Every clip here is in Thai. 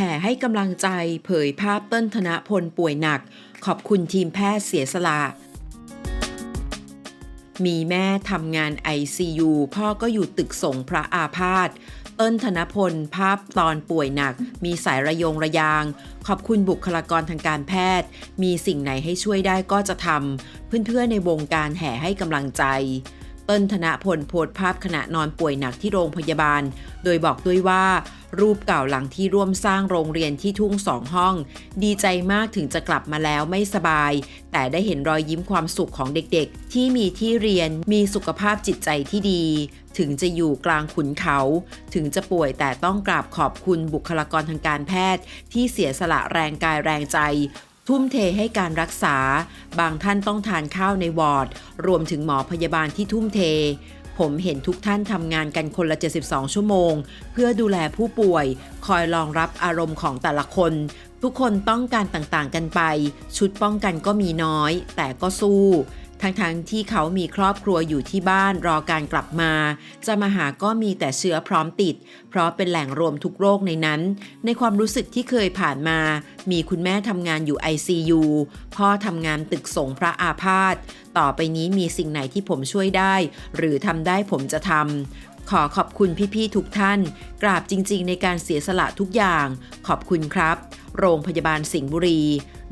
ห่ให้กำลังใจเผยภาพเติ้ลธนพลป่วยหนัก ขอบคุณทีมแพทย์เสียสละมีแม่ทำงาน ICU พ่อก็อยู่ตึกส่งพระอาพาธเติ้ลธนพล ภาพตอนป่วยหนัก มีสายระยงระยาง ขอบคุณบุคลากรทางการแพทย์ มีสิ่งไหนให้ช่วยได้ก็จะทำเพื่อนๆในวงการแห่ให้กำลังใจ ติ้ลธนพลโพสต์ภาพขณะนอนป่วยหนักที่โรงพยาบาล โดยบอกด้วยว่า รูปเก่าหลังที่ร่วมสร้างโรงเรียนที่ทุ่งสองห้อง ดีใจมากถึงจะกลับมาแล้วไม่สบาย แต่ได้เห็นรอยยิ้มความสุขของเด็กๆ ที่มีที่เรียนมีสุขภาพจิตใจที่ดี ถึงจะอยู่กลางขุนเขา ถึงจะป่วยแต่ต้องกราบขอบคุณบุคลากรทางการแพทย์ ที่เสียสละแรงกายแรงใจ ทุ่มเทให้การรักษา บางท่านต้องทานข้าวในวอร์ด รวมถึงหมอพยาบาลที่ทุ่มเท ผมเห็นทุกท่านทำงานกันคนละ 72 ชั่วโมง เพื่อดูแลผู้ป่วย คอยรองรับอารมณ์ของแต่ละคน ทุกคนต้องการต่างๆกันไป ชุดป้องกันก็มีน้อย แต่ก็สู้ ทั้งๆที่เขามีครอบครัวอยู่ที่บ้านรอการกลับมา จะมาหาก็มีแต่เชื้อพร้อมติด เพราะเป็นแหล่งรวมทุกโรคในนั้น ในความรู้สึกที่เคยผ่านมา มีคุณแม่ทำงานอยู่ ICU พ่อทำงานตึกสงฆ์พระอาพาธต่อไปนี้มีสิ่งไหนที่ผมช่วยได้ หรือทำได้ผมจะทำขอขอบคุณพี่ๆทุกท่าน กราบจริงๆ ในการเสียสละทุกอย่าง ขอบคุณครับ โรงพยาบาลสิงห์บุรี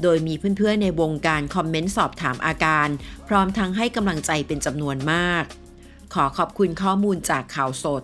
โดยมีเพื่อนๆในวงการคอมเมนต์สอบถามอาการ พร้อมทั้งให้กำลังใจเป็นจำนวนมาก ขอขอบคุณข้อมูลจากข่าวสด